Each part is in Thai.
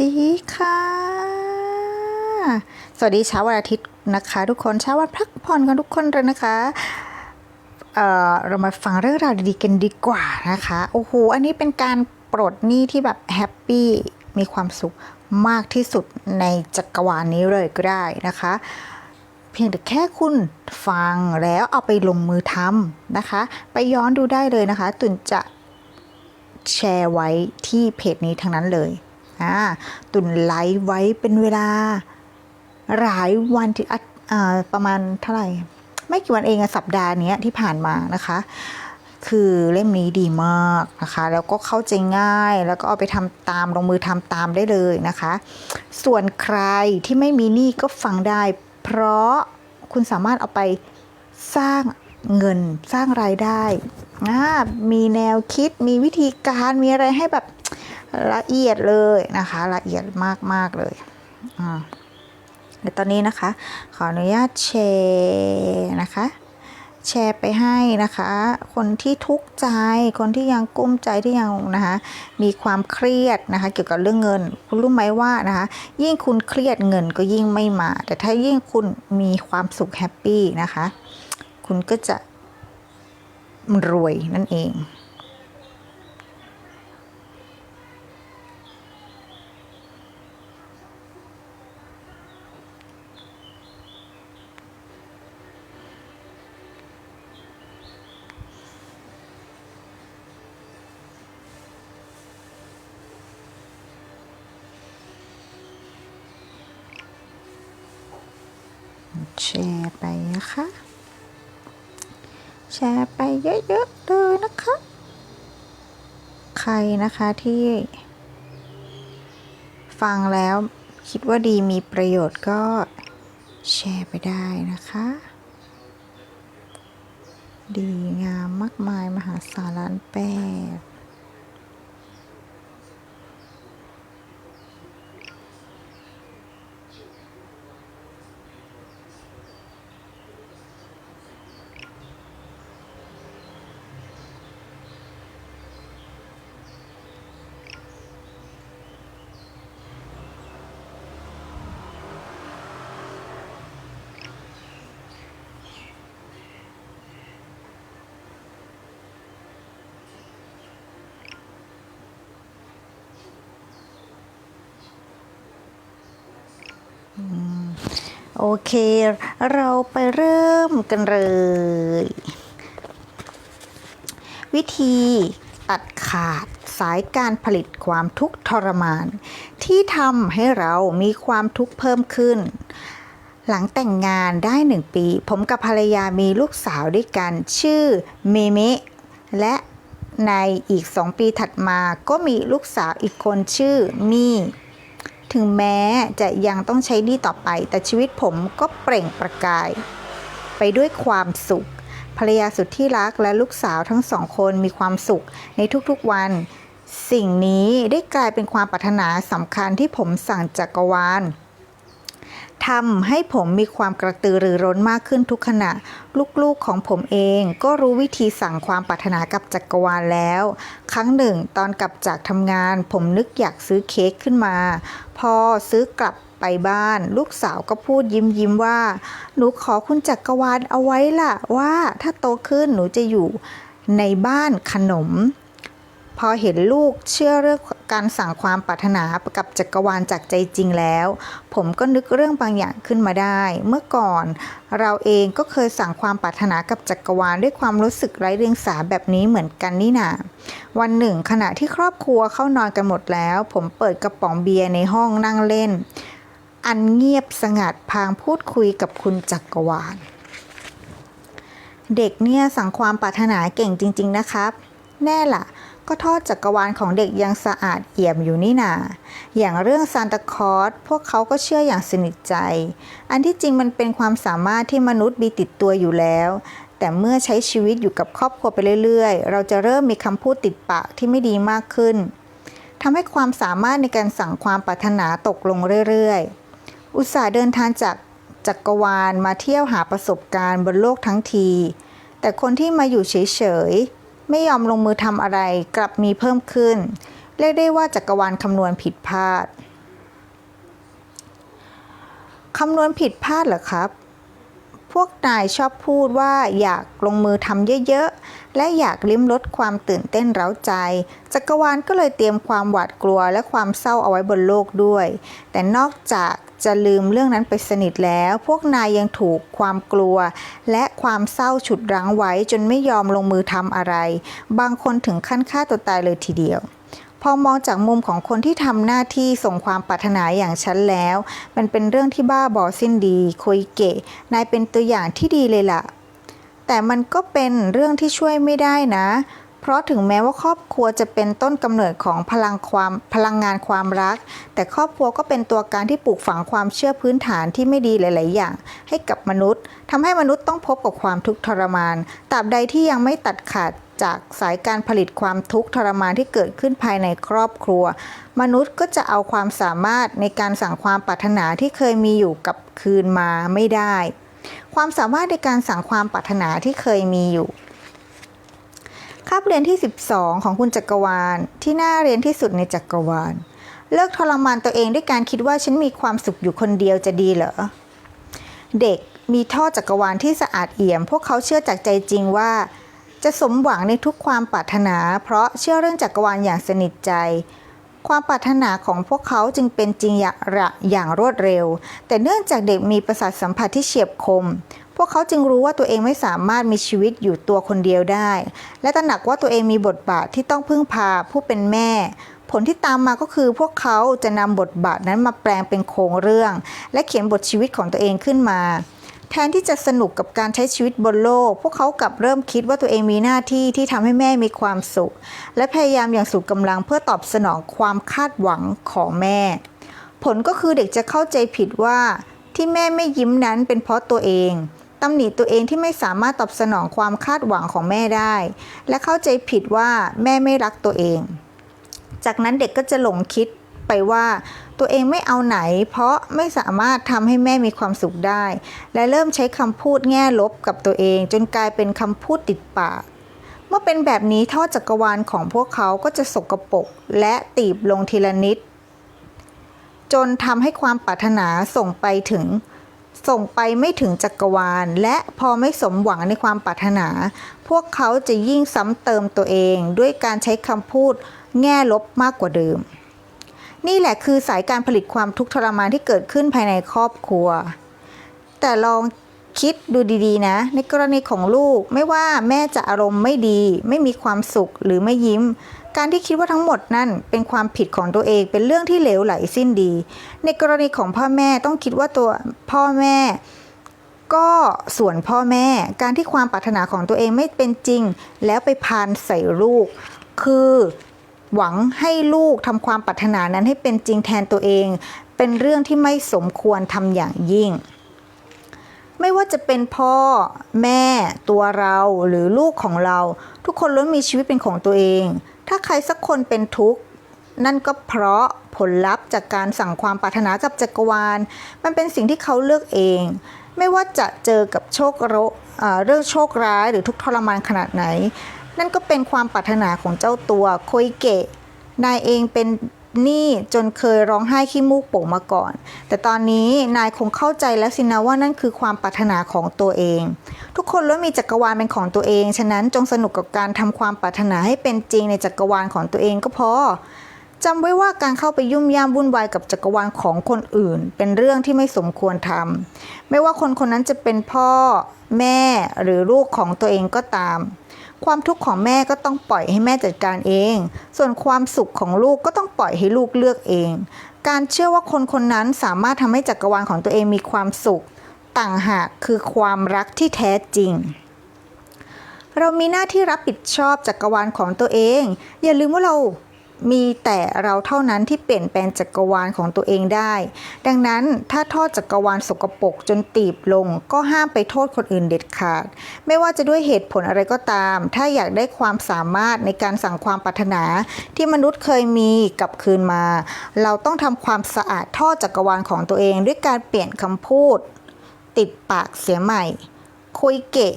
ดีค่ะ สวัสดีเช้าวันอาทิตย์นะคะ ทุกคนเช้าวันพักผ่อนกันทุกคนเลยนะคะเเรามาฟังเรื่องราวดีๆกันดีกว่านะคะโอ้โหอันนี้เป็นการปลดหนี้ที่แบบแฮปปี้มีความสุขมากที่สุดในจักรวาลนี้เลยก็ได้นะคะ เพียงแต่แค่คุณฟังแล้วเอาไปลงมือทำนะคะ ไปย้อนดูได้เลยนะคะตุนจะแชร์ไว้ที่เพจนี้ทั้งนั้นเลย อ่าตุนไลฟ์ไว้เป็นเวลา หลายวันที่ประมาณเท่าไหร่ ไม่กี่วันเองอะสัปดาห์นี้ที่ผ่านมานะคะ คือเล่มนี้ดีมากนะคะ แล้วก็เข้าใจง่ายแล้วก็เอาไปทำตามลงมือทำตามได้เลยนะคะ ส่วนใครที่ไม่มีหนี้ก็ฟังได้ เพราะคุณสามารถเอาไปสร้างเงินสร้างรายได้ มีแนวคิดมีวิธีการมีอะไรให้แบบ ละเอียดเลยนะคะ ละเอียดมากๆเลยอ่าเดี๋ยวตอนนี้นะคะ ขออนุญาตแชร์นะคะ แชร์ไปให้นะคะ คนที่ทุกข์ใจ คนที่ยังกุ้มใจที่ยังนะคะ มีความเครียดนะคะ เกี่ยวกับเรื่องเงิน คุณรู้ไหมว่านะคะ ยิ่งคุณเครียดเงินก็ยิ่งไม่มา แต่ถ้ายิ่งคุณมีความสุขแฮปปี้นะคะ คุณก็จะรวยนั่นเอง ร์ไปนะคะ แชร์ไปเยอะๆเลยนะคะ ใครนะคะที่ ฟังแล้วคิดว่าดีมีประโยชน์ก็แชร์ไปได้นะคะ ดีงามมากมายมหาศาลล้านแปด โอเค เราไปเริ่มกันเลย วิธีตัดขาดสายการผลิตความทุกข์ทรมาน ที่ทำให้เรามีความทุกข์เพิ่มขึ้น หลังแต่งงานได้หนึ่งปี ผมกับภรรยามีลูกสาวด้วยกัน ชื่อเมเมะและในอีกสองปีถัดมาก็มีลูกสาวอีกคนชื่อมี่ ถึงแม้จะยังต้องใช้หนี้ต่อไป แต่ชีวิตผมก็เปล่งประกาย ไปด้วยความสุข ภรรยาสุดที่รักและลูกสาวทั้งสองคนมีความสุขในทุกๆวัน สิ่งนี้ได้กลายเป็นความปรารถนาสำคัญที่ผมสั่งจักรวาล ทำให้ผมมีความกระตือรือร้นมากขึ้นทุกขณะ ลูกๆของผมเองก็รู้วิธีสั่งความปรารถนากับจักรวาลแล้ว ครั้งหนึ่งตอนกลับจากทำงาน ผมนึกอยากซื้อเค้กขึ้นมา พอซื้อกลับไปบ้าน ลูกสาวก็พูดยิ้มยิ้มว่า หนูขอคุณจักรวาลเอาไว้ล่ะว่าถ้าโตขึ้นหนูจะอยู่ในบ้านขนม พอเห็นลูกเชื่อเรื่องการสั่งความปรารถนากับจักรวาลจากใจจริงแล้ว ผมก็นึกเรื่องบางอย่างขึ้นมาได้ เมื่อก่อน เราเองก็เคยสั่งความปรารถนากับจักรวาลด้วยความรู้สึกไร้เรียงสาแบบนี้เหมือนกันนี่นาวันหนึ่ง ขณะที่ครอบครัวเข้านอนกันหมดแล้ว ผมเปิดกระป๋องเบียร์ในห้องนั่งเล่น อันเงียบสงัดพางพูดคุยกับคุณจักรวาล เด็กเนี่ยสั่งความปรารถนาเก่งจริง ๆนะครับ แน่ล่ะ ก็ทอดจักรวาลของเด็กยังสะอาดเอี่ยมอยู่นี่นา อย่างเรื่องซานตาคอสพวกเขาก็เชื่ออย่างสนิทใจ อันที่จริงมันเป็นความสามารถที่มนุษย์มีติดตัวอยู่แล้ว แต่เมื่อใช้ชีวิตอยู่กับครอบครัวไปเรื่อยๆ เราจะเริ่มมีคำพูดติดปากที่ไม่ดีมากขึ้นทำให้ความสามารถในการสั่งความปรารถนาตกลงเรื่อยๆ อุตส่าห์เดินทางจากจักรวาลมาเที่ยวหาประสบการณ์บนโลกทั้งที แต่คนที่มาอยู่เฉยๆ ไม่ยอมลงมือทำอะไรกลับมีเพิ่มขึ้น เรียกได้ว่าจักรวาลคำนวณผิดพลาด คำนวณผิดพลาดเหรอครับ พวกนายชอบพูดว่าอยากลงมือทำเยอะๆ และอยากลิ้มรสความตื่นเต้นเร้าใจ จักรวาลก็เลยเตรียมความหวาดกลัวและความเศร้าเอาไว้บนโลกด้วย แต่นอกจากจะลืมเรื่องนั้นไปสนิทแล้ว พวกนายยังถูกความกลัว และความเศร้าฉุดรั้งไว้จนไม่ยอมลงมือทำอะไร บางคนถึงขั้นฆ่าตัวตายเลยทีเดียว พอมองจากมุมของคนที่ทำหน้าที่ส่งความปรารถนาอย่างฉันแล้ว มันเป็นเรื่องที่บ้าบอสิ้นดีโคยเกะนายเป็นตัวอย่างที่ดีเลยล่ะ แต่มันก็เป็นเรื่องที่ช่วยไม่ได้นะ เพราะถึงแม้ว่าครอบครัวจะเป็นต้นกำเนิดของพลังความพลังงานความรัก แต่ครอบครัวก็เป็นตัวการที่ปลูกฝังความเชื่อพื้นฐานที่ไม่ดีหลาย ๆ อย่าง ให้กับมนุษย์ทำให้มนุษย์ต้องพบกับความทุกข์ทรมานตราบใดที่ยังไม่ตัดขาด จากสายการผลิตความทุกข์ทรมานที่เกิดขึ้นภายในครอบครัว มนุษย์ก็จะเอาความสามารถในการสั่งความปรารถนาที่เคยมีอยู่กับคืนมาไม่ได้ ความสามารถในการสั่งความปรารถนาที่เคยมีอยู่คาบเรียนที่ 12 ของคุณจักรวาล ที่น่าเรียนที่สุดในจักรวาล เลิกทรมานตัวเองด้วยการคิดว่าฉันมีความสุขอยู่คนเดียวจะดีเหรอ เด็กมีท่อจักรวาลที่สะอาดเอี่ยม พวกเขาเชื่อจากใจจริงว่า จะสมหวังในทุกความปรารถนา เพราะเชื่อเรื่องจักรวาลอย่างสนิทใจ ความปรารถนาของพวกเขาจึงเป็นจริงอย่างระอย่างรวดเร็ว แต่เนื่องจากเด็กมีประสาทสัมผัสที่เฉียบคม พวกเขาจึงรู้ว่าตัวเองไม่สามารถมีชีวิตอยู่ตัวคนเดียวได้ และตระหนักว่าตัวเองมีบทบาทที่ต้องพึ่งพาผู้เป็นแม่ ผลที่ตามมาก็คือพวกเขาจะนำบทบาทนั้นมาแปลงเป็นโครงเรื่อง และเขียนบทชีวิตของตัวเองขึ้นมา แทนที่จะสนุกกับการใช้ชีวิตบนโลก พวกเขากลับเริ่มคิดว่าตัวเองมีหน้าที่ที่ทำให้แม่มีความสุข และพยายามอย่างสุดกำลังเพื่อตอบสนองความคาดหวังของแม่ ผลก็คือเด็กจะเข้าใจผิดว่า ที่แม่ไม่ยิ้มนั้นเป็นเพราะตัวเองตำหนิตัวเองที่ไม่สามารถตอบสนองความคาดหวังของแม่ได้ และเข้าใจผิดว่าแม่ไม่รักตัวเอง จากนั้นเด็กก็จะหลงคิด ไปว่า ตัวเองไม่เอาไหน เพราะไม่สามารถทำให้แม่มีความสุขได้ และเริ่มใช้คำพูดแง่ลบกับตัวเอง จนกลายเป็นคำพูดติดปาก เมื่อเป็นแบบนี้ท่อจักรวาลของพวกเขาก็จะสกปรกและตีบลงทีละนิด จนทำให้ความปรารถนาส่งไปถึงส่งไปไม่ถึงจักรวาล และพอไม่สมหวังในความปรารถนา พวกเขาจะยิ่งซ้ำเติมตัวเองด้วยการใช้คำพูดแง่ลบมากกว่าเดิม นี่แหละคือสายการผลิตความทุกข์ทรมานที่เกิดขึ้นภายในครอบครัว แต่ลองคิดดูดีๆ นะ ในกรณีของลูกไม่ว่าแม่จะอารมณ์ไม่ดี ไม่มีความสุขหรือไม่ยิ้ม การที่คิดว่าทั้งหมดนั่นเป็นความผิดของตัวเองเป็นเรื่องที่เหลวไหลสิ้นดี ในกรณีของพ่อแม่ต้องคิดว่าตัวพ่อแม่ ก็ส่วนพ่อแม่ การที่ความปรารถนาของตัวเองไม่เป็นจริง แล้วไปพานใส่ลูก คือ หวังให้ลูกทำความปรารถนานั้นให้เป็นจริงแทนตัวเอง เป็นเรื่องที่ไม่สมควรทำอย่างยิ่ง ไม่ว่าจะเป็นพ่อแม่ตัวเราหรือลูกของเรา ทุกคนล้วนมีชีวิตเป็นของตัวเอง ถ้าใครสักคนเป็นทุกข์นั่นก็เพราะผลลัพธ์จากการสั่งความปรารถนากับจักรวาล มันเป็นสิ่งที่เขาเลือกเอง ไม่ว่าจะเจอกับโชคร้เอ่อเรื่องโชคร้ายหรือทุกข์ทรมานขนาดไหน นั่นก็เป็นความปรารถนาของเจ้าตัวโคยเกะนายเองเป็นหนี้จนเคยร้องไห้ขี้มูกโป่งมาก่อน แต่ตอนนี้นายคงเข้าใจแล้วสินะว่านั่นคือความปรารถนาของตัวเอง ทุกคนล้วนมีจักรวาลเป็นของตัวเอง ฉะนั้นจงสนุกกับการทำความปรารถนาให้เป็นจริงในจักรวาลของตัวเองก็พอจำไว้ว่าการเข้าไปยุ่มย่ามวุ่นวายกับจักรวาลของคนอื่น เป็นเรื่องที่ไม่สมควรทำไม่ว่าคนคนนั้นจะเป็นพ่อ แม่หรือลูกของตัวเองก็ตาม ความทุกข์ของแม่ก็ต้องปล่อยให้แม่จัดการเอง ส่วนความสุขของลูกก็ต้องปล่อยให้ลูกเลือกเอง การเชื่อว่าคนคนนั้นสามารถทำให้จักรวาลของตัวเองมีความสุข ต่างหากคือความรักที่แท้จริง เรามีหน้าที่รับผิดชอบจักรวาลของตัวเอง อย่าลืมว่าเรา มีแต่เราเท่านั้นที่เปลี่ยนแปลงจักรวาลของตัวเองได้ ดังนั้นถ้าโทษจักรวาลสกปรกจนตีบลง ก็ห้ามไปโทษคนอื่นเด็ดขาด ไม่ว่าจะด้วยเหตุผลอะไรก็ตาม ถ้าอยากได้ความสามารถในการสั่งความปรารถนา ที่มนุษย์เคยมีกลับคืนมา เราต้องทำความสะอาดท่อจักรวาลของตัวเอง ด้วยการเปลี่ยนคำพูด ติดปากเสียใหม่ คุยเกะ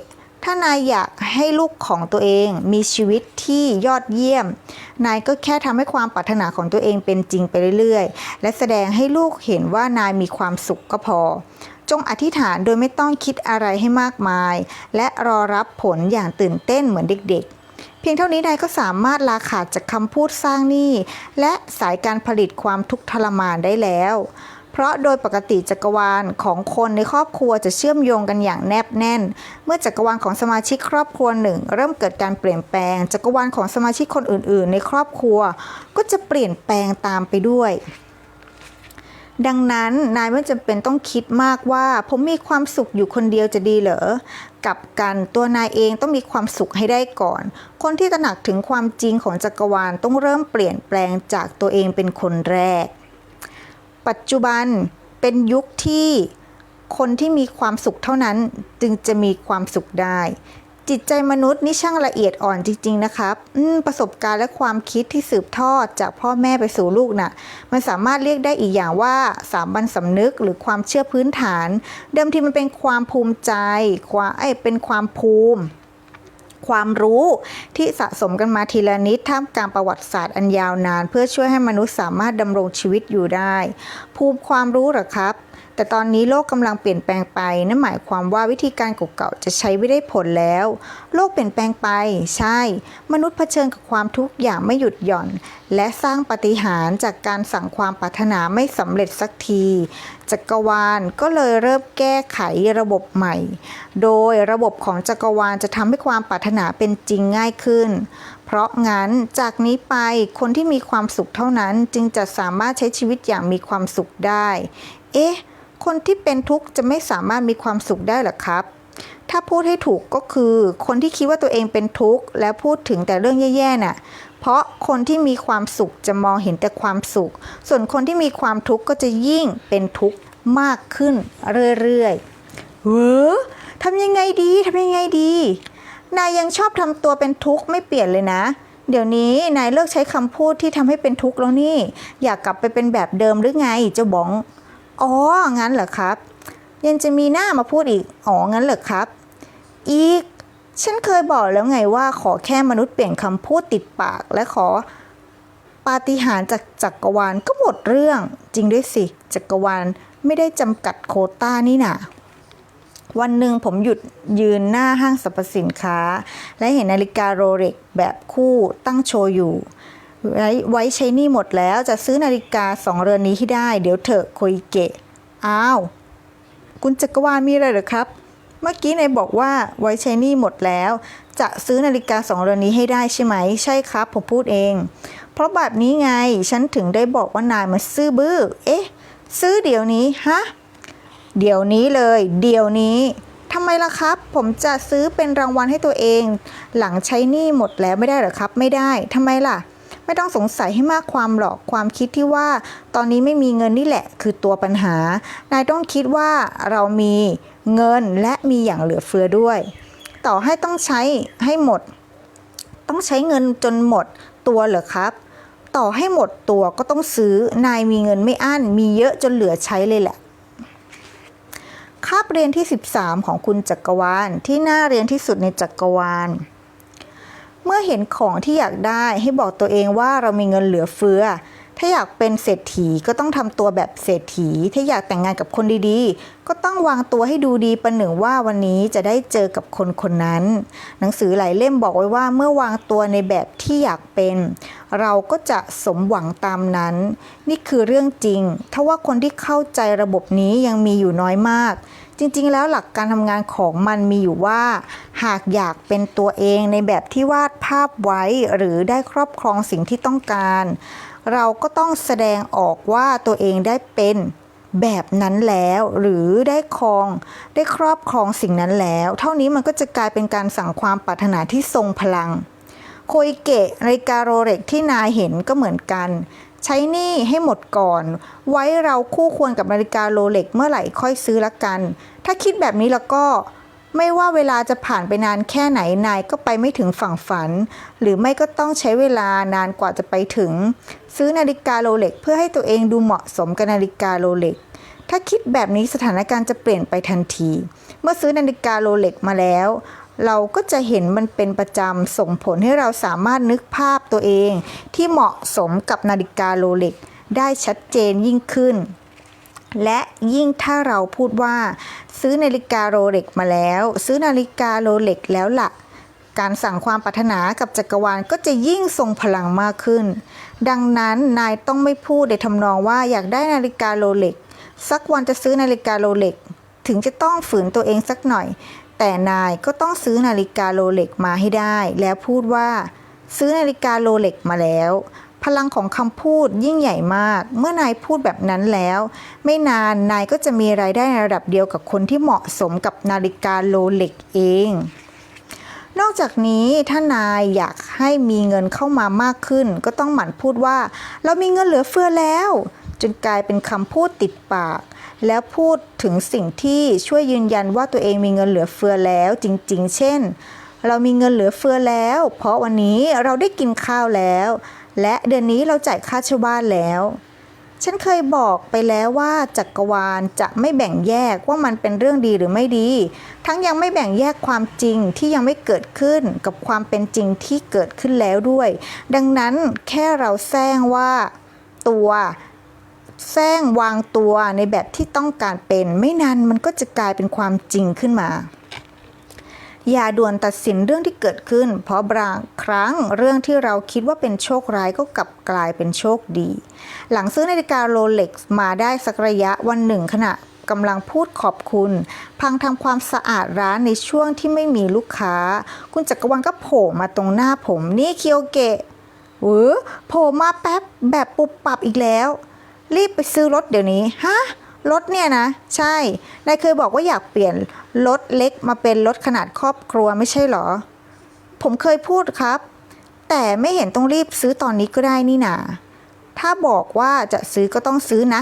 ถ้านายอยากให้ลูกของตัวเองมีชีวิตที่ยอดเยี่ยม นายก็แค่ทำให้ความปรารถนาของตัวเองเป็นจริงไปเรื่อยๆ และแสดงให้ลูกเห็นว่านายมีความสุขก็พอ จงอธิษฐานโดยไม่ต้องคิดอะไรให้มากมาย และรอรับผลอย่างตื่นเต้นเหมือนเด็กๆ เพียงเท่านี้นายก็สามารถลาขาดจากคำพูดสร้างหนี้และสายการผลิตความทุกข์ทรมานได้แล้ว เพราะโดยปกติจักรวาลของคนในครอบครัวจะเชื่อมโยงกันอย่างแนบแน่น เมื่อจักรวาลของสมาชิกครอบครัวหนึ่ง เริ่มเกิดการเปลี่ยนแปลง จักรวาลของสมาชิกคนอื่น ๆ ในครอบครัว ก็จะเปลี่ยนแปลงตามไปด้วยดังนั้นนายไม่จำเป็นต้องคิดมากว่า ผมมีความสุขอยู่คนเดียวจะดีเหรอ กับกันตัวนายเองต้องมีความสุขให้ได้ก่อน คนที่ตระหนักถึงความจริงของจักรวาลต้องเริ่มเปลี่ยนแปลงจากตัวเองเป็นคนแรก ปัจจุบันเป็นยุคที่คนที่มีความสุขเท่านั้นจึงจะมีความสุขได้ จิตใจมนุษย์นี่ช่างละเอียดอ่อนจริง ๆ นะครับประสบการณ์และความคิดที่สืบทอดจากพ่อแม่ไปสู่ลูกน่ะ มันสามารถเรียกได้อีกอย่างว่าสามัญสำนึกหรือความเชื่อพื้นฐาน เดิมทีมันเป็นความภูมิใจความเอ้เป็นความภูมิ ความรู้ที่สะสมกันมาทีละนิดท่ามกลางประวัติศาสตร์อันยาวนาน เพื่อช่วยให้มนุษย์สามารถดำรงชีวิตอยู่ได้ ภูมิความรู้หรอครับ แต่ตอนนี้โลกกำลังเปลี่ยนแปลงไป นั่นหมายความว่าวิธีการเก่าๆจะใช้ไม่ได้ผลแล้ว โลกเปลี่ยนแปลงไป ใช่ มนุษย์เผชิญกับความทุกข์อย่างไม่หยุดหย่อน และสร้างปฏิหารจากการสั่งความปรารถนาไม่สำเร็จสักที จักรวาลก็เลยเริ่มแก้ไขระบบใหม่ โดยระบบของจักรวาลจะทำให้ความปรารถนาเป็นจริงง่ายขึ้นเพราะงั้นจากนี้ไปคนที่มีความสุขเท่านั้นจึงจะสามารถใช้ชีวิตอย่างมีความสุขได้ เอ๊ะ คนที่เป็นทุกข์จะไม่สามารถมีความสุขได้หรอครับ ถ้าพูดให้ถูกก็คือ คนที่คิดว่าตัวเองเป็นทุกข์แล้วพูดถึงแต่เรื่องแย่ๆน่ะ เพราะคนที่มีความสุขจะมองเห็นแต่ความสุข ส่วนคนที่มีความทุกข์ก็จะยิ่งเป็นทุกข์มากขึ้นเรื่อยๆเว้อทำยังไงดีทำยังไงดี นายยังชอบทำตัวเป็นทุกข์ไม่เปลี่ยนเลยนะเดี๋ยวนี้นายเลิกใช้คำพูดที่ทำให้เป็นทุกข์แล้วนี่ อยากกลับไปเป็นแบบเดิมหรือไงเจ้าบอง อ๋อ งั้นเหรอครับ ยังจะมีหน้ามาพูดอีก อ๋อ งั้นเหรอครับ อีก ฉันเคยบอกแล้วไงว่าขอแค่มนุษย์เปลี่ยนคำพูดติดปากและขอปาฏิหาริย์จากจักรวาลก็หมดเรื่อง จริงด้วยสิ จักรวาลไม่ได้จำกัดโคต้านี่นาวันหนึ่งผมหยุดยืนหน้าห้างสรรพสินค้า และเห็นนาฬิกาโรเล็กแบบคู่ตั้งโชว์อยู่ ไว้ไว้ใช้นี่หมดแล้วจะซื้อนาฬิกาสองเรือนนี้ให้ได้ เดี๋ยวเถอะโคอิเกะ อ้าว คุณจักรวาลมีอะไรหรอครับ เมื่อกี้นายบอกว่าไว้ใช้นี่หมดแล้ว จะซื้อนาฬิกาสองเรือนนี้ให้ได้ใช่ไหม ใช่ครับ ผมพูดเอง เพราะแบบนี้ไง ฉันถึงได้บอกว่านายมันซื่อบื้อ เอ๊ะ ซื้อเดี๋ยวนี้ ฮะ เดี๋ยวนี้เลย เดี๋ยวนี้ทำไมล่ะครับ ผมจะซื้อเป็นรางวัลให้ตัวเอง หลังใช้หนี้หมดแล้วไม่ได้หรอครับ ไม่ได้ทำไมล่ะ ไม่ต้องสงสัยให้มากความหรอกความคิดที่ว่า ตอนนี้ไม่มีเงินนี่แหละ คือตัวปัญหา นายต้องคิดว่าเรามีเงินและมีอย่างเหลือเฟือด้วย ต่อให้ต้องใช้ให้หมด ต้องใช้เงินจนหมดตัวเหรอครับ ต่อให้หมดตัวก็ต้องซื้อนายมีเงินไม่อั้น มีเยอะจนเหลือใช้เลยแหละคาบเรียนที่ 13 ของคุณจักรวาลที่น่าเรียนที่สุดในจักรวาล เมื่อเห็นของที่อยากได้ให้บอกตัวเองว่าเรามีเงินเหลือเฟือ ถ้าอยากเป็นเศรษฐีก็ต้องทำตัวแบบเศรษฐี ถ้าอยากแต่งงานกับคนดีๆ ก็ต้องวางตัวให้ดูดีประหนึ่งว่าวันนี้จะได้เจอกับคนคนนั้น หนังสือหลายเล่มบอกไว้ว่าเมื่อวางตัวในแบบที่อยากเป็น เราก็จะสมหวังตามนั้น นี่คือเรื่องจริง ถ้าว่าคนที่เข้าใจระบบนี้ยังมีอยู่น้อยมาก จริงๆ แล้วหลักการทำงานของมันมีอยู่ว่า หากอยากเป็นตัวเองในแบบที่วาดภาพไว้หรือได้ครอบครองสิ่งที่ต้องการ เราก็ต้องแสดงออกว่าตัวเองได้เป็นแบบนั้นแล้วหรือได้ครองได้ครอบครองสิ่งนั้นแล้ว เท่านี้มันก็จะกลายเป็นการสั่งความปรารถนาที่ทรงพลัง โคอิเกะนาฬิกาโรเล็กที่นายเห็นก็เหมือนกัน ใช้หนี้ให้หมดก่อน ไว้เราคู่ควรกับนาฬิกาโรเล็กเมื่อไหร่ค่อยซื้อละกัน ถ้าคิดแบบนี้แล้วก็ ไม่ว่าเวลาจะผ่านไปนานแค่ไหนนายก็ไปไม่ถึงฝั่งฝัน หรือไม่ก็ต้องใช้เวลานานกว่าจะไปถึง ซื้อนาฬิกาโรเล็กเพื่อให้ตัวเองดูเหมาะสมกับนาฬิกาโรเล็กถ้าคิดแบบนี้สถานการณ์จะเปลี่ยนไปทันที เมื่อซื้อนาฬิกาโรเล็กมาแล้ว เราก็จะเห็นมันเป็นประจำส่งผลให้เราสามารถนึกภาพตัวเอง ที่เหมาะสมกับนาฬิกาโรเล็กได้ชัดเจนยิ่งขึ้น และยิ่งถ้าเราพูดว่า ซื้อนาฬิกาโรเล็กมาแล้ว ซื้อนาฬิกาโรเล็กแล้วล่ะ การสั่งความปรารถนากับจักรวาลก็จะยิ่งทรงพลังมากขึ้น ดังนั้นนายต้องไม่พูดในทำนองว่าอยากได้นาฬิกาโรเล็กสักวันจะซื้อนาฬิกาโรเล็กถึงจะต้องฝืนตัวเองสักหน่อย แต่นายก็ต้องซื้อนาฬิกาโรเล็กมาให้ได้ แล้วพูดว่า ซื้อนาฬิกาโรเล็กมาแล้ว พลังของคำพูดยิ่งใหญ่มาก เมื่อนายพูดแบบนั้นแล้ว ไม่นานนายก็จะมีรายได้ในระดับเดียวกับคนที่เหมาะสมกับนาฬิกาโรเล็กเอง นอกจากนี้ถ้านายอยากให้มีเงินเข้ามามากขึ้น ก็ต้องหมั่นพูดว่า เรามีเงินเหลือเฟือแล้ว จนกลายเป็นคำพูดติดปาก แล้วพูดถึงสิ่งที่ช่วยยืนยันว่าตัวเองมีเงินเหลือเฟือแล้วจริง ๆ เช่น เรามีเงินเหลือเฟือแล้ว เพราะวันนี้เราได้กินข้าวแล้ว และเดือนนี้เราจ่ายค่าเช่าบ้านแล้ว ฉันเคยบอกไปแล้วว่าจักรวาลจะไม่แบ่งแยกว่ามันเป็นเรื่องดีหรือไม่ดี ทั้งยังไม่แบ่งแยกความจริงที่ยังไม่เกิดขึ้นกับความเป็นจริงที่เกิดขึ้นแล้วด้วย ดังนั้นแค่เราแซงว่าตัวแซงวางตัวในแบบที่ต้องการเป็น ไม่นานมันก็จะกลายเป็นความจริงขึ้นมา อย่าด่วนตัดสินเรื่องที่เกิดขึ้น เพราะบางครั้งเรื่องที่เราคิดว่าเป็นโชคร้ายก็กลับกลายเป็นโชคดี หลังซื้อนาฬิกาโรเล็กซ์มาได้สักระยะวันหนึ่งขณะกำลังพูดขอบคุณ พังทำความสะอาดร้านในช่วงที่ไม่มีลูกค้า คุณจักรวาลก็โผล่มาตรงหน้าผมนี่เคียวเกะเออโผล่มาแป๊บแบบปุบปับอีกแล้ว รีบไปซื้อรถเดี๋ยวนี้ฮะรถเนี่ยนะ ใช่นายเคยบอกว่าอยากเปลี่ยน รถเล็กมาเป็นรถขนาดครอบครัวไม่ใช่เหรอ ผมเคยพูดครับ แต่ไม่เห็นต้องรีบซื้อตอนนี้ก็ได้นี่นาถ้าบอกว่าจะซื้อก็ต้องซื้อนะ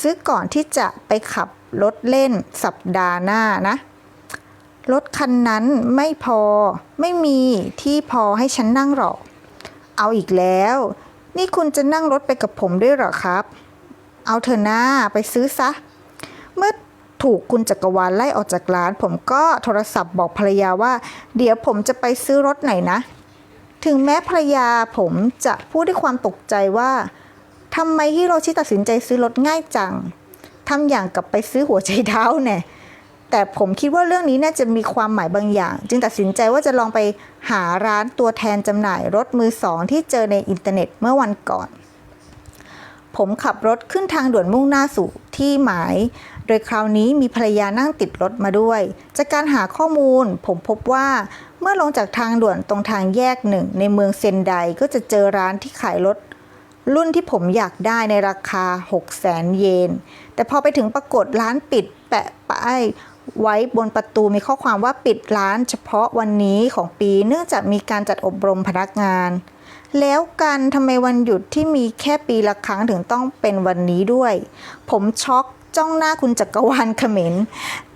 ซื้อก่อนที่จะไปขับรถเล่นสัปดาห์หน้านะ รถคันนั้นไม่พอไม่มีที่พอให้ฉันนั่งหรอก เอาอีกแล้ว นี่คุณจะนั่งรถไปกับผมด้วยหรอครับ เอาเถอะหน้าไปซื้อซะ เมื่อ ถูกคุณจักรวาลไล่ออกจากร้าน ผมก็โทรศัพท์บอกภรรยาว่า เดี๋ยวผมจะไปซื้อรถไหนอยนะ ถึงแม้ภรรยาผมจะพูดด้วยความตกใจว่าทำไมฮิโรชิตัดสินใจซื้อรถง่ายจังทำอย่างกับไปซื้อหัวใจเท้าแน่แต่ผมคิดว่าเรื่องนี้น่าจะมีความหมายบางอย่าง จึงตัดสินใจว่าจะลองไปหาร้านตัวแทนจำหน่ายรถมือสองที่เจอในอินเทอร์เน็ตเมื่อวันก่อน ผมขับรถขึ้นทางด่วนมุ่งหน้าสู่ที่หมาย โดยคราวนี้มีภรรยานั่งติดรถมาด้วย จากการหาข้อมูล ผมพบว่าเมื่อลงจากทางด่วนตรงทางแยกหนึ่งในเมืองเซนไดก็จะเจอร้านที่ขายรถรุ่นที่ผมอยากได้ในราคา 6 0แสนเยน แต่พอไปถึงปรากฏร้านปิดแปะป้ายไว้บนประตูมีข้อความว่าปิดร้านเฉพาะวันนี้ของปี เนื่องจากมีการจัดอบรมพนักงาน แล้วกันทำไมวันหยุดที่มีแค่ปีละครั้งถึงต้องเป็นวันนี้ด้วย ผมช็อกจ้องหน้าคุณจักรวาลเขม็น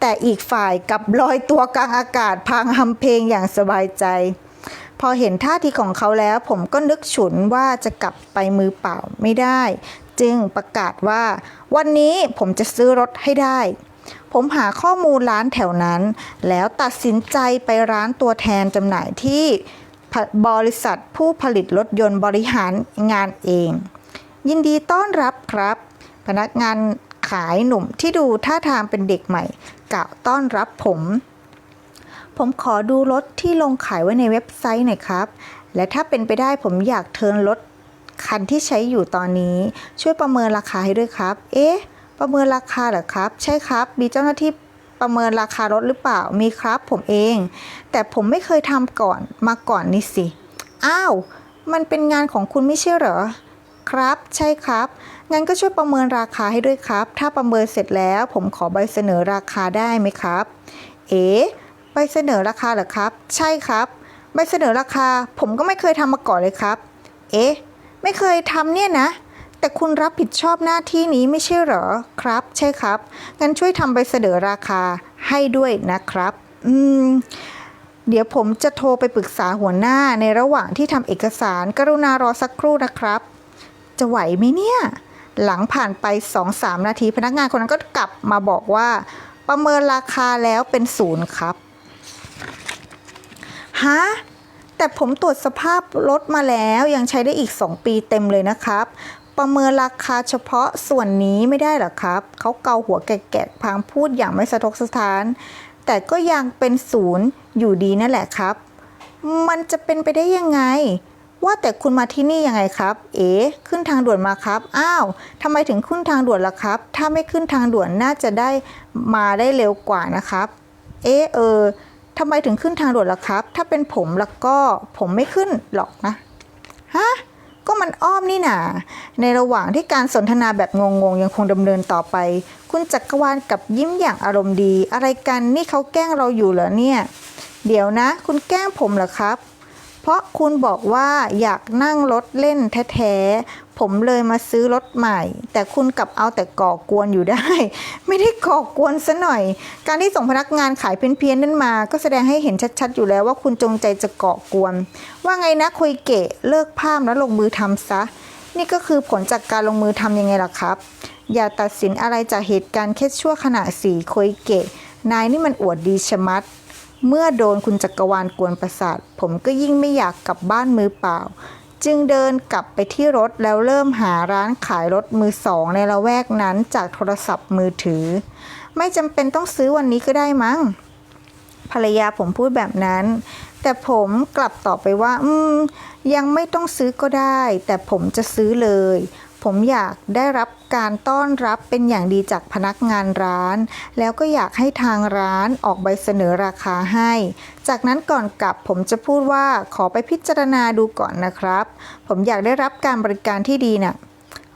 แต่อีกฝ่ายกับลอยตัวกลางอากาศพางฮัมเพลงอย่างสบายใจ พอเห็นท่าทีของเขาแล้ว ผมก็นึกฉุนว่าจะกลับไปมือเปล่าไม่ได้ จึงประกาศว่า วันนี้ผมจะซื้อรถให้ได้ ผมหาข้อมูลร้านแถวนั้น แล้วตัดสินใจไปร้านตัวแทนจำหน่ายที่ บริษัทผู้ผลิตรถยนต์บริหารงานเอง ยินดีต้อนรับครับ พนักงานขายหนุ่มที่ดูท่าทางเป็นเด็กใหม่กล่าวต้อนรับผม ผมขอดูรถที่ลงขายไว้ในเว็บไซต์หน่อยครับ และถ้าเป็นไปได้ผมอยากเทิร์นรถคันที่ใช้อยู่ตอนนี้ ช่วยประเมินราคาให้ด้วยครับ เอ๊ะ ประเมินราคาเหรอครับ ใช่ครับ มีเจ้าหน้าที่ ประเมินราคารถหรือเปล่ามีครับผมเอง แต่ผมไม่เคยทำก่อนมาก่อนนี่สิ อ้าว มันเป็นงานของคุณไม่ใช่เหรอ ครับ ใช่ครับ งั้นก็ช่วยประเมินราคาให้ด้วยครับ ถ้าประเมินเสร็จแล้วผมขอใบเสนอราคาได้ไหมครับ เอ๊ะใบเสนอราคาเหรอครับ ใช่ครับ ใบเสนอราคา ผมก็ไม่เคยทำมาก่อนเลยครับ เอ๊ะ ไม่เคยทำเนี่ยนะ แต่คุณรับผิดชอบหน้าที่นี้ไม่ใช่เหรอครับ ใช่ครับ งั้นช่วยทำใบเสนอราคาให้ด้วยนะครับ อืม เดี๋ยวผมจะโทรไปปรึกษาหัวหน้าในระหว่างที่ทำเอกสาร กรุณารอสักครู่นะครับ จะไหวไหมเนี่ย หลังผ่านไป 2-3 นาทีพนักงานคนนั้นก็กลับมาบอกว่า ประเมินราคาแล้วเป็นศูนย์ครับฮะแต่ผมตรวจสภาพรถมาแล้วยังใช้ได้อีก 2 ปีเต็มเลยนะครับ ประเมินราคาเฉพาะส่วนนี้ไม่ได้หรอครับ เขาเกาหัวแกะๆพลางพูดอย่างไม่สะทกสะท้าน แต่ก็ยังเป็นศูนย์อยู่ดีนั่นแหละครับ มันจะเป็นไปได้ยังไง ว่าแต่คุณมาที่นี่ยังไงครับ เอ๋ขึ้นทางด่วนมาครับ อ้าวทำไมถึงขึ้นทางด่วนล่ะครับ ถ้าไม่ขึ้นทางด่วนน่าจะได้มาได้เร็วกว่านะครับ เอ๊ะเออทำไมถึงขึ้นทางด่วนล่ะครับ ถ้าเป็นผมแล้วก็ผมไม่ขึ้นหรอกนะ ฮะ ก็มันอ้อมนี่นาในระหว่างที่การสนทนาแบบงงๆ ยังคงดำเนินต่อไป คุณจักรวาลกับยิ้มอย่างอารมณ์ดี อะไรกันนี่เขาแกล้งเราอยู่เหรอเนี่ย เดี๋ยวนะ คุณแกล้งผมเหรอครับ เพราะคุณบอกว่าอยากนั่งรถเล่นแท้ๆ ผมเลยมาซื้อรถใหม่ แต่คุณกลับเอาแต่ก่อกวนอยู่ได้ ไม่ได้ก่อกวนซะหน่อย การที่ส่งพนักงานขายเพี้ยนๆนั่นมา ก็แสดงให้เห็นชัดๆ อยู่แล้วว่าคุณจงใจจะก่อกวน ว่าไงนะคุยเกะเลิกพามแล้วลงมือทำซะ นี่ก็คือผลจากการลงมือทำยังไงล่ะครับ อย่าตัดสินอะไรจากเหตุการณ์แค่ชั่วขณะสีโคยเกะ นายนี่มันอวดดีชะมัด เมื่อโดนคุณจักรวาลกวนประสาท ผมก็ยิ่งไม่อยากกลับบ้านมือเปล่า จึงเดินกลับไปที่รถแล้วเริ่มหาร้านขายรถมือสองในละแวกนั้นจากโทรศัพท์มือถือ ไม่จำเป็นต้องซื้อวันนี้ก็ได้มั้ง ภรรยาผมพูดแบบนั้น แต่ผมกลับตอบไปว่า อืม ยังไม่ต้องซื้อก็ได้ แต่ผมจะซื้อเลย ผมอยากได้รับการต้อนรับเป็นอย่างดีจากพนักงานร้าน แล้วก็อยากให้ทางร้านออกใบเสนอราคาให้ จากนั้นก่อนกลับผมจะพูดว่าขอไปพิจารณาดูก่อนนะครับ ผมอยากได้รับการบริการที่ดีน่ะ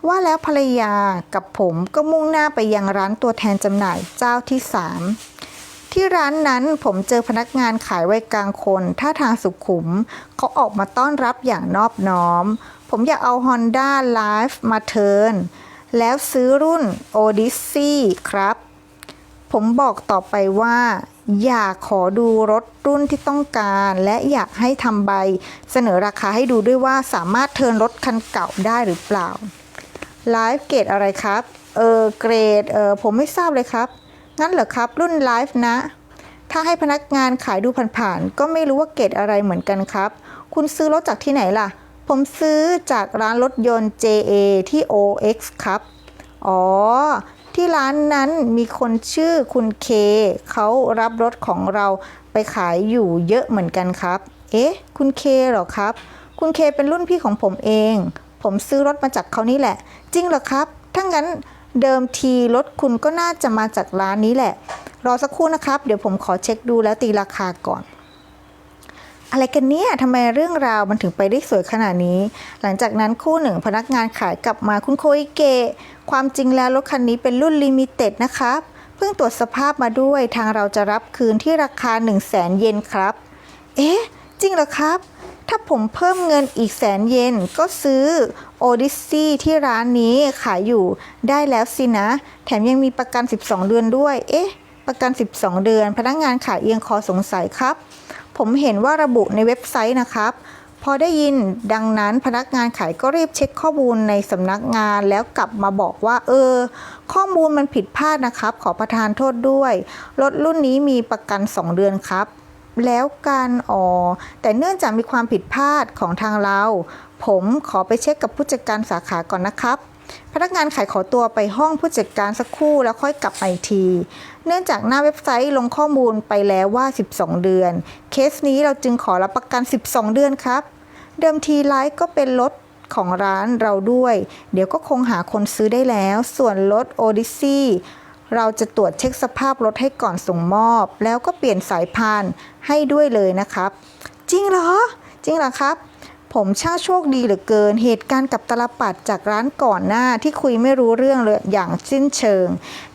ว่าแล้วภรรยากับผมก็มุ่งหน้าไปยังร้านตัวแทนจำหน่ายเจ้าที่สามที่ร้านนั้นผมเจอพนักงานขายไว้กลางคนท่าทางสุขุม เขาออกมาต้อนรับอย่างนอบน้อม ผมอยากเอา Honda Live มาเทิร์นแล้วซื้อรุ่น Odyssey ครับ ผมบอกต่อไปว่า อยากขอดูรถรุ่นที่ต้องการ และอยากให้ทำใบเสนอราคาให้ดูด้วยว่าสามารถเทิร์นรถคันเก่าได้หรือเปล่า ไลฟ์เกรดอะไรครับ เออเกรด เออผมไม่ทราบเลยครับ งั้นเหรอครับรุ่นไลฟ์นะ ถ้าให้พนักงานขายดูผ่านๆก็ไม่รู้ว่าเกรดอะไรเหมือนกันครับ คุณซื้อรถจากที่ไหนล่ะ ผมซื้อจากร้านรถยนต์ JA ที่ OX ครับ อ๋อ ที่ร้านนั้นมีคนชื่อคุณเค เขารับรถของเราไปขายอยู่เยอะเหมือนกันครับ เอ๊ะ คุณเคเหรอครับ คุณเคเป็นรุ่นพี่ของผมเอง ผมซื้อรถมาจากเขานี่แหละ จริงเหรอครับ ถ้างั้นเดิมทีรถคุณก็น่าจะมาจากร้านนี้แหละ รอสักครู่นะครับ เดี๋ยวผมขอเช็คดูแล้วตีราคาก่อน อะไรกันเนี่ยทำไมเรื่องราวมันถึงไปได้สวยขนาดนี้ หลังจากนั้นคู่หนึ่งพนักงานขายกลับมาคุณโคอิเกะความจริงแล้วรถคันนี้เป็นรุ่นลิมิเต็ดนะครับ เพิ่งตรวจสภาพมาด้วยทางเราจะรับคืนที่ราคา 1 0 0 0 0แสนเยนครับ เอ๊ะ จริงเหรอครับ ถ้าผมเพิ่มเงินอีกแสนเยนก็ซื้อ Odyssey ที่ร้านนี้ขายอยู่ได้แล้วสินะ แถมยังมีประกัน 12 เดือนด้วย เอ๊ะ ประกัน 12 เดือน พนักงานขายเอียงคอสงสัยครับ ผมเห็นว่าระบุในเว็บไซต์นะครับ พอได้ยินดังนั้นพนักงานขายก็รีบเช็คข้อมูลในสำนักงานแล้วกลับมาบอกว่า เออ ข้อมูลมันผิดพลาดนะครับ ขอประทานโทษด้วย รถรุ่นนี้มีประกัน 2 เดือนครับแล้วการอ๋อแต่เนื่องจากมีความผิดพลาดของทางเรา ผมขอไปเช็คกับผู้จัดการสาขาก่อนนะครับ พนักงานขายขอตัวไปห้องผู้จัดการสักครู่แล้วค่อยกลับมาอีกที เนื่องจากหน้าเว็บไซต์ลงข้อมูลไปแล้วว่า 12 เดือน เคสนี้เราจึงขอรับประกัน 12 เดือนครับ เดิมทีไลฟ์ก็เป็นรถของร้านเราด้วย เดี๋ยวก็คงหาคนซื้อได้แล้ว ส่วนรถ Odyssey เราจะตรวจเช็คสภาพรถให้ก่อนส่งมอบ แล้วก็เปลี่ยนสายพานให้ด้วยเลยนะครับ จริงเหรอ จริงเหรอครับ ผมช่างโชคดีเหลือเกิน เหตุการณ์กับตลปัดจากร้านก่อนหน้าที่คุยไม่รู้เรื่องเลยอย่างสิ้นเชิง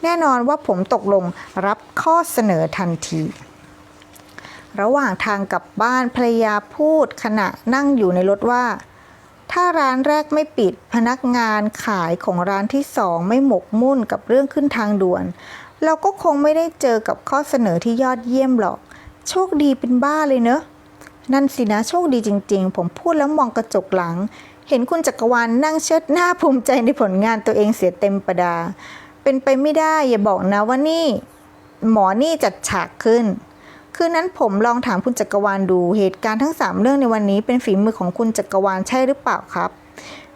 แน่นอนว่าผมตกลงรับข้อเสนอทันทีระหว่างทางกลับบ้านภรรยาพูดขณะนั่งอยู่ในรถว่า ถ้าร้านแรกไม่ปิดพนักงานขายของร้านที่สองไม่หมกมุ่นกับเรื่องขึ้นทางด่วน เราก็คงไม่ได้เจอกับข้อเสนอที่ยอดเยี่ยมหรอก โชคดีเป็นบ้าเลยเนอะ นั่นสินะโชคดีจริง ๆ ผมพูดแล้วมองกระจกหลัง เห็นคุณจักรวาลนั่งเชิดหน้าภูมิใจในผลงานตัวเองเสียเต็มประดา เป็นไปไม่ได้อย่าบอกนะว่านี่ หมอนี่จัดฉากขึ้น คืนนั้นผมลองถามคุณจักรวาลดูเหตุการณ์ทั้งสามเรื่องในวันนี้เป็นฝีมือของคุณจักรวาลใช่หรือเปล่าครับ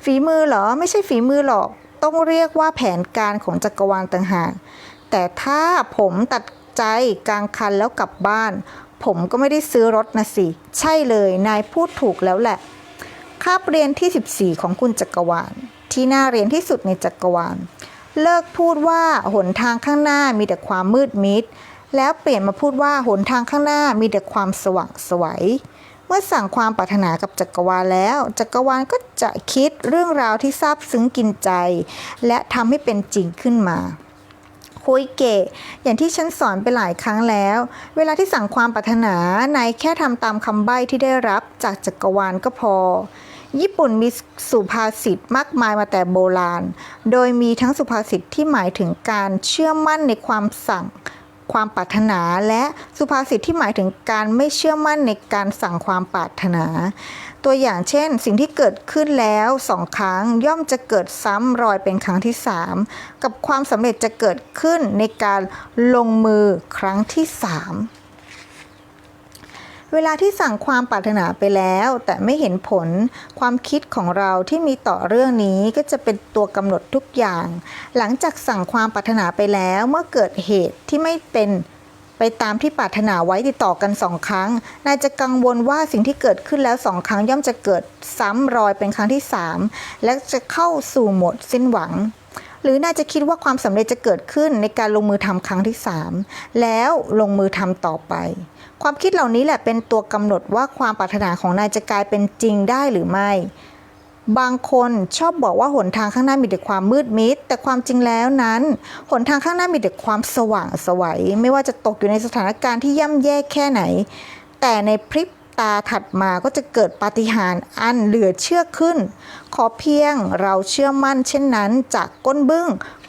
ฝีมือเหรอไม่ใช่ฝีมือหรอก ต้องเรียกว่าแผนการของจักรวาลต่างหากแต่ถ้าผมตัดใจกลางคันแล้วกลับบ้าน ผมก็ไม่ได้ซื้อรถนะสิ ใช่เลยนายพูดถูกแล้วแหละคาบเรียนที่ 14 ของคุณจักรวาล ที่น่าเรียนที่สุดในจักรวาล เลิกพูดว่าหนทางข้างหน้ามีแต่ความมืดมิด แล้วเปลี่ยนมาพูดว่าหนทางข้างหน้ามีแต่ความสว่างสวยเมื่อสั่งความปรารถนากับจักรวาลแล้ว จักรวาลก็จะคิดเรื่องราวที่ซาบซึ้งกินใจ และทำให้เป็นจริงขึ้นมา คุยเกะอย่างที่ฉันสอนไปหลายครั้งแล้ว เวลาที่สั่งความปรารถนานายแค่ทำตามคำใบ้ที่ได้รับจากจักรวาลก็พอ ญี่ปุ่นมีสุภาษิตมากมายมาแต่โบราณ โดยมีทั้งสุภาษิตที่หมายถึงการเชื่อมั่นในความสั่งความปรารถนาและสุภาษิตที่หมายถึงการไม่เชื่อมั่นในการสั่งความปรารถนา ตัวอย่างเช่น สิ่งที่เกิดขึ้นแล้วสองครั้งย่อมจะเกิดซ้ำรอยเป็นครั้งที่สามกับความสำเร็จจะเกิดขึ้นในการลงมือครั้งที่สามเวลาที่สั่งความปรารถนาไปแล้ว แต่ไม่เห็นผลความคิดของเราที่มีต่อเรื่องนี้ก็จะเป็นตัวกำหนดทุกอย่าง หลังจากสั่งความปรารถนาไปแล้วเมื่อเกิดเหตุที่ไม่เป็น ไปตามที่ปรารถนาไว้ติดต่อกันสองครั้ง นายจะกังวลว่าสิ่งที่เกิดขึ้นแล้วสองครั้งย่อมจะเกิดซ้ำรอยเป็นครั้งที่สามและจะเข้าสู่โหมดสิ้นหวัง หรือนายจะคิดว่าความสำเร็จจะเกิดขึ้นในการลงมือทำครั้งที่3แล้วลงมือทำต่อไป ความคิดเหล่านี้แหละเป็นตัวกำหนดว่าความปรารถนาของนายจะกลายเป็นจริงได้หรือไม่ บางคนชอบบอกว่าหนทางข้างหน้ามีแต่ความมืดมิด แต่ความจริงแล้วนั้น หนทางข้างหน้ามีแต่ความสว่างไสวัย ไม่ว่าจะตกอยู่ในสถานการณ์ที่ย่ำแย่แค่ไหน แต่ในพริบตาถัดมาก็จะเกิดปาฏิหาริย์อันเหลือเชื่อขึ้น ขอเพียงเราเชื่อมั่นเช่นนั้นจากก้นบึ้ง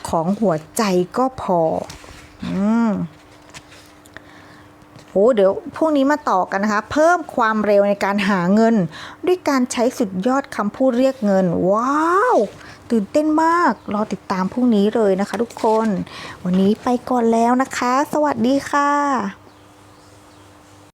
ของหัวใจก็พอ อืม โอ้เดี๋ยวพวกนี้มาต่อกันนะคะ เพิ่มความเร็วในการหาเงิน ด้วยการใช้สุดยอดคำพูดเรียกเงิน ว้าว ตื่นเต้นมาก รอติดตามพรุ่งนี้เลยนะคะ ทุกคน วันนี้ไปก่อนแล้วนะคะ สวัสดีค่ะ